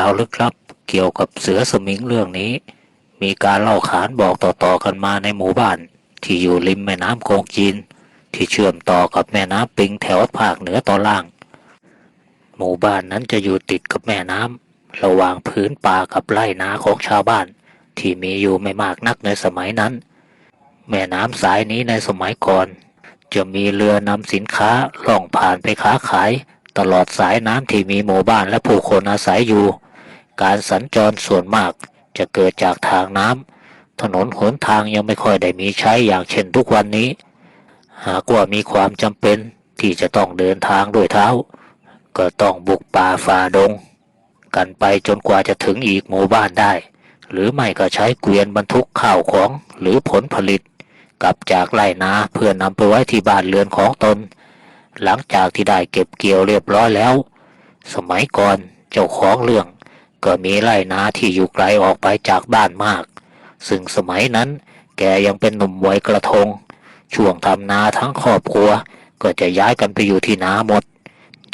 ราวลึกลับ เกี่ยวกับเสือสมิงเรื่องนี้ มีการเล่าขานบอกต่อๆกันมาในหมู่บ้าน ที่อยู่ริมแม่น้ำโขงจีน ที่เชื่อมต่อกับแม่น้ำปิงแถวภาคเหนือตอนล่าง หมู่บ้านนั้นจะอยู่ติดกับแม่น้ำระหว่างพื้นป่ากับไร่นาของชาวบ้าน ที่มีอยู่ไม่มากนักในสมัยนั้น แม่น้ำสายนี้ในสมัยก่อน จะมีเรือนำสินค้าล่องผ่านไปค้าขายตลอดสายน้ำที่มีหมู่บ้านและผู้คนอาศัยอยู่ การสัญจรส่วนมากจะเกิดจากทางน้ำถนนหนทางยังไม่ค่อยได้มีใช้อย่างเช่นทุกวันนี้ หากว่ามีความจำเป็นที่จะต้องเดินทางด้วยเท้า ก็ต้องบุกป่าฝ่าดง กันไปจนกว่าจะถึงอีกหมู่บ้านได้ หรือไม่ก็ใช้เกวียนบรรทุกข้าวของหรือผลผลิตกลับจากไร่นาเพื่อนำไปไว้ที่บ้านเรือนของตน หลังจากที่ได้เก็บเกี่ยวเรียบร้อยแล้ว สมัยก่อนเจ้าของเรื่อง ก็มีไร่นาที่อยู่ไกลออกไปจากบ้านมาก ซึ่งสมัยนั้นแกยังเป็นหนุ่มวัยกระทง ช่วงทำนาทั้งครอบครัว ก็จะย้ายกันไปอยู่ที่นาหมด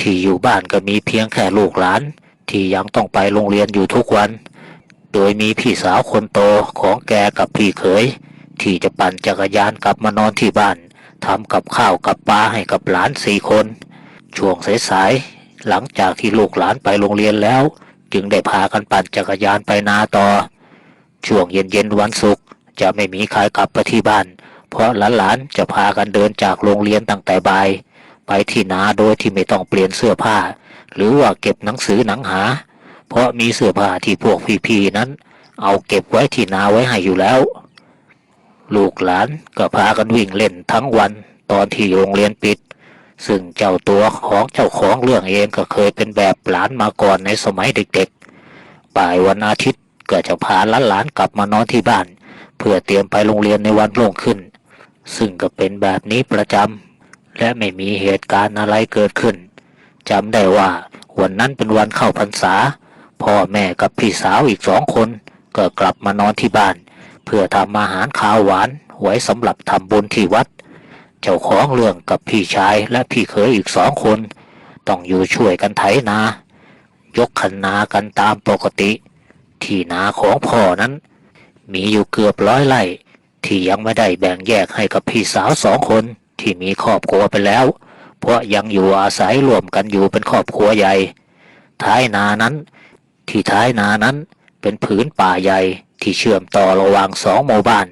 ที่อยู่บ้านก็มีเพียงแค่ลูกหลาน ที่ยังต้องไปโรงเรียนอยู่ทุกวัน โดยมีพี่สาวคนโตของแกกับพี่เขย ที่จะปั่นจักรยานกลับมานอนที่บ้านทำกับข้าวกับปลาให้กับหลานสี่คน ช่วงสายๆหลังจากที่ลูกหลานไปโรงเรียนแล้ว จึงได้พากันปั่นจักรยานไปนาต่อ ช่วงเย็นๆวันศุกร์จะไม่มีใครกลับไปที่บ้าน เพราะหลานๆจะพากันเดินจากโรงเรียนตั้งแต่บ่าย ไปที่นาโดยที่ไม่ต้องเปลี่ยนเสื้อผ้า หรือว่าเก็บหนังสือหนังหา เพราะมีเสื้อผ้าที่พวกพี่ๆนั้น เอาเก็บไว้ที่นาไว้ให้อยู่แล้ว ลูกหลานก็พากันวิ่งเล่นทั้งวันตอนที่โรงเรียนปิด ซึ่งเจ้าตัวของเจ้าของเรื่องเองก็เคยเป็นแบบหลานมาก่อนในสมัยเด็กๆ บ่ายวันอาทิตย์ก็จะพาหลานๆกลับมานอนที่บ้าน เพื่อเตรียมไปโรงเรียนในวันรุ่งขึ้น ซึ่งก็เป็นแบบนี้ประจำและไม่มีเหตุการณ์อะไรเกิดขึ้นจำได้ว่าวันนั้นเป็นวันเข้าพรรษา พ่อแม่กับพี่สาวอีกสองคน ก็กลับมานอนที่บ้าน เพื่อทำอาหารข้าวหวานไว้สำหรับทำบุญที่วัด เจ้าของเรื่องกับพี่ชายและพี่เขยอีกสองคน ต้องอยู่ช่วยกันไถนา ยกคันนากันตามปกติ ที่นาของพ่อนั้น มีอยู่เกือบร้อยไร่ที่ยังไม่ได้แบ่งแยกให้กับพี่สาวสองคนที่มีครอบครัวไปแล้ว เพราะยังอยู่อาศัยรวมกันอยู่เป็นครอบครัวใหญ่ ท้ายนานั้น ที่ท้ายนานั้นเป็นผืนป่าใหญ่ที่เชื่อมต่อระหว่างสองหมู่บ้าน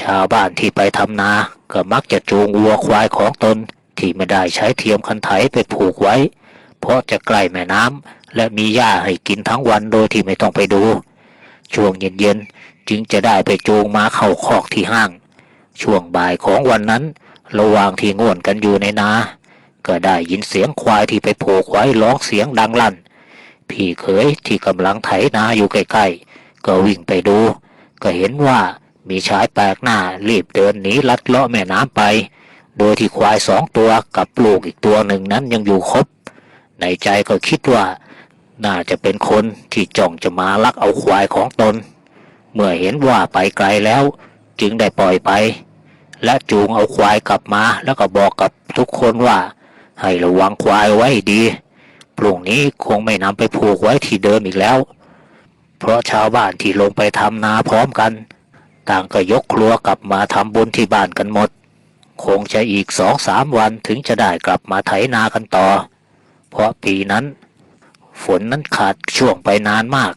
ชาวบ้านที่ไปทำนา ก็มักจะจูงวัวควายของตนที่ไม่ได้ใช้เทียมคันไถไปผูกไว้ เพราะจะใกล้แม่น้ำและมีหญ้าให้กินทั้งวันโดยที่ไม่ต้องไปดู ช่วงเย็นๆจึงจะได้ไปจูงม้าเข้าคอกที่ห้าง ช่วงบ่ายของวันนั้น ระหว่างที่ง่วนกันอยู่ในนา ก็ได้ยินเสียงควายที่ไปผูกไว้ร้องเสียงดังลั่น พี่เขยที่กำลังไถนาอยู่ใกล้ๆก็วิ่งไปดู ก็เห็นว่า มีชายแปลกหน้ารีบเดินหนีลัดเลาะแม่น้ำไป โดยที่ควายสองตัวกับลูกอีกตัวหนึ่งนั้นยังอยู่ครบ ในใจก็คิดว่า น่าจะเป็นคนที่จ้องจะมาลักเอาควายของตน เมื่อเห็นว่าไปไกลแล้ว จึงได้ปล่อยไป และจูงเอาควายกลับมาแล้วก็บอกกับทุกคนว่า ให้ระวังควายไว้ดีพรุ่งนี้คงไม่นำไปผูกไว้ที่เดิมอีกแล้ว เพราะชาวบ้านที่ลงไปทำนาพร้อมกัน ต่างก็ยกครัวกลับมาทำบุญที่บ้านกันหมด คงจะอีกสองสามวันถึงจะได้กลับมาไถนากันต่อ เพราะปีนั้น ฝนนั้นขาดช่วงไปนานมาก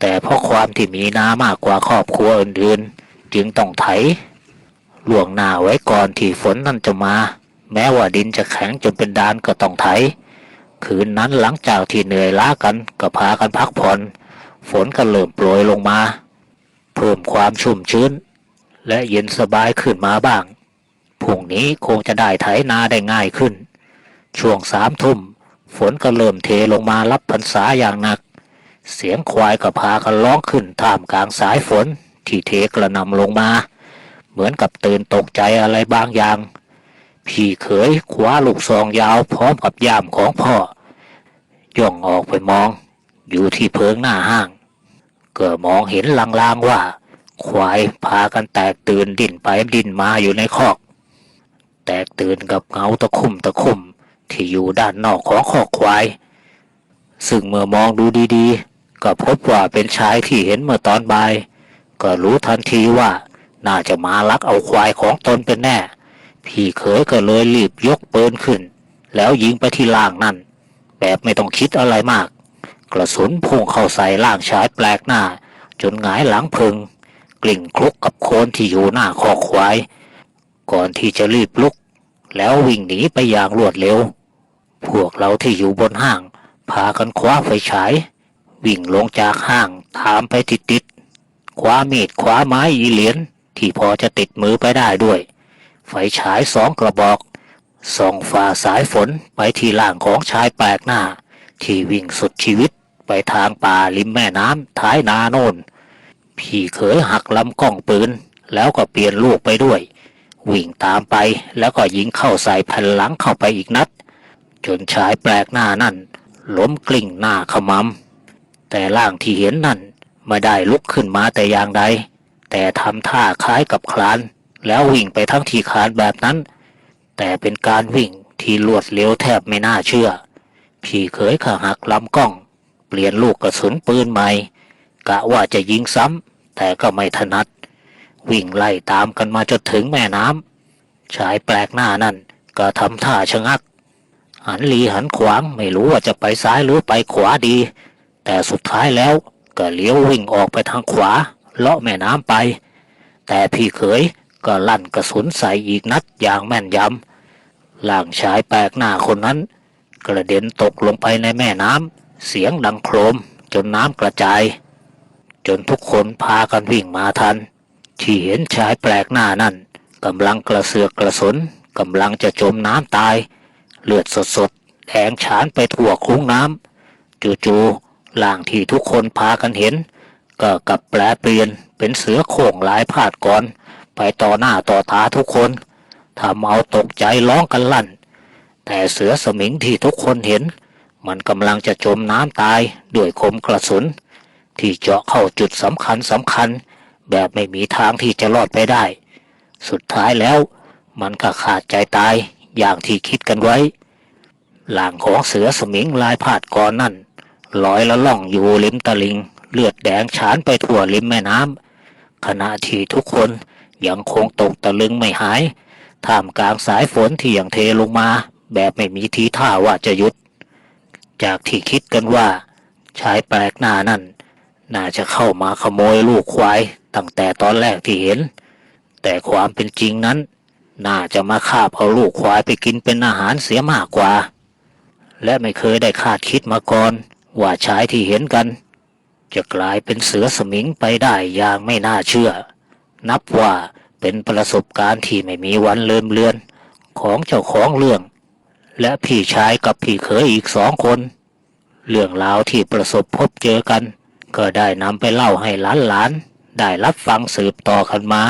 แต่เพราะความที่มีนามากกว่าครอบครัวอื่นๆ จึงต้องไถล่วงหน้าไว้ก่อนที่ฝนนั้นจะมา แม้ว่าดินจะแข็งจนเป็นดานก็ต้องไถ คืนนั้นหลังจากที่เหนื่อยล้ากันก็พากันพักผ่อน ฝนก็เริ่มโปรยลงมา เพิ่มความชุ่มชื้น และเย็นสบายขึ้นมาบ้างพรุ่งนี้คงจะได้ไถนาได้ง่ายขึ้น ช่วงสามทุ่มฝนก็เริ่มเทลงมารับพรรษาอย่างหนัก เสียงควายก็พากันร้องขึ้นท่ามกลางสายฝนที่เทกระนำลงมา เหมือนกับตื่นตกใจอะไรบางอย่าง พี่เขยคว้าลูกซองยาวพร้อมกับย่ามของพ่อย่องออกไปมอง อยู่ที่เพิงหน้าห้าง ก็มองเห็นลางๆว่า ควายพากันแตกตื่นดิ้นไปดิ้นมาอยู่ในคอก แตกตื่นกับเงาตะคุ่มตะคุ่มที่อยู่ด้านนอกของคอกควาย ซึ่งเมื่อมองดูดีๆ ก็พบว่าเป็นชายที่เห็นเมื่อตอนบ่าย ก็รู้ทันทีว่าน่าจะมาลักเอาควายของตนเป็นแน่ พี่เขยก็เลยรีบยกปืนขึ้น แล้วยิงไปที่ล่างนั่น แบบไม่ต้องคิดอะไรมาก กระสุนพุ่งเข้าใส่ล่างชายแปลกหน้า จนหงายหลังพึง กลิ่งคลุกกับโคนที่อยู่หน้าคอควาย ก่อนที่จะรีบลุก แล้ววิ่งหนีไปอย่างรวดเร็ว พวกเราที่อยู่บนห้าง พากันคว้าไฟฉาย วิ่งลงจากห้างตามไปติดๆคว้ามีดคว้าไม้อีเหรียญที่พอจะติดมือไปได้ด้วย ไฟฉายสองกระบอกส่องฝ่าสายฝนไปที่ล่างของชายแปลกหน้า ที่วิ่งสุดชีวิต ไปทางป่าริมแม่น้ำท้ายนาโนนพี่เขยหักลำกล้องปืน แล้วก็เปลี่ยนลูกไปด้วย วิ่งตามไปแล้วก็ยิงเข้าใส่แผ่นหลังเข้าไปอีกนัด จนชายแปลกหน้านั่นล้มกลิ้งหน้าขมำแต่ร่างที่เห็นนั่นไม่ได้ลุกขึ้นมาแต่อย่างใด แต่ทำท่าคล้ายกับคลาน แล้ววิ่งไปทั้งที่คลานแบบนั้น แต่เป็นการวิ่งที่รวดเร็วแทบไม่น่าเชื่อ พี่เขยขาหักลำกล้อง เปลี่ยนลูกกระสุนปืนใหม่ กะว่าจะยิงซ้ำแต่ก็ไม่ถนัด วิ่งไล่ตามกันมาจนถึงแม่น้ำชายแปลกหน้านั่นก็ทำท่าชะงัก หันหลีหันขวางไม่รู้ว่าจะไปซ้ายหรือไปขวาดี แต่สุดท้ายแล้วก็เลี้ยววิ่งออกไปทางขวา เลาะแม่น้ำไป แต่พี่เขยก็ลั่นกระสุนใส่อีกนัดอย่างแม่นยำล่างชายแปลกหน้าคนนั้น กระเด็นตกลงไปในแม่น้ำ เสียงดังโครมจนน้ำกระจาย จนทุกคนพากันวิ่งมาทัน ที่เห็นชายแปลกหน้านั่นกำลังกระเสือกกระสนกำลังจะจมน้ำตาย เลือดสดๆแทงฉานไปทั่วคุ้งน้ำจู่ๆล่างที่ทุกคนพากันเห็น ก็กลับแปลเปลี่ยนเป็นเสือโคร่งหลายพาดก่อน ไปต่อหน้าต่อตาทุกคนทำเอาตกใจร้องกันลั่น แต่เสือสมิงที่ทุกคนเห็น มันกำลังจะจมน้ำตายด้วยคมกระสุน ที่เจาะเข้าจุดสำคัญสำคัญ แบบไม่มีทางที่จะรอดไปได้ สุดท้ายแล้ว มันก็ขาดใจตายอย่างที่คิดกันไว้หลังของเสือสมิงลายพาดกอนนั่นลอยละล่องอยู่ริมตลิง เลือดแดงฉานไปทั่วริมแม่น้ำขณะที่ทุกคนยังคงตกตะลึงไม่หาย ท่ามกลางสายฝนที่ยังเทลงมา แบบไม่มีทีท่าว่าจะหยุด จากที่คิดกันว่า ชายแปลกหน้านั่น น่าจะเข้ามาขโมยลูกควายตั้งแต่ตอนแรกที่เห็น แต่ความเป็นจริงนั้น น่าจะมาคาบเอาลูกควายไปกินเป็นอาหารเสียมากกว่า และไม่เคยได้คาดคิดมาก่อน ว่าชายที่เห็นกัน จะกลายเป็นเสือสมิงไปได้อย่างไม่น่าเชื่อ นับว่าเป็นประสบการณ์ที่ไม่มีวันเลืมเลือนของเจ้าของเรื่อง และพี่ชายกับพี่เขยอีกสองคน เรื่องราวที่ประสบพบเจอกัน ก็ได้นำไปเล่าให้หลานๆได้รับฟังสืบต่อกันมา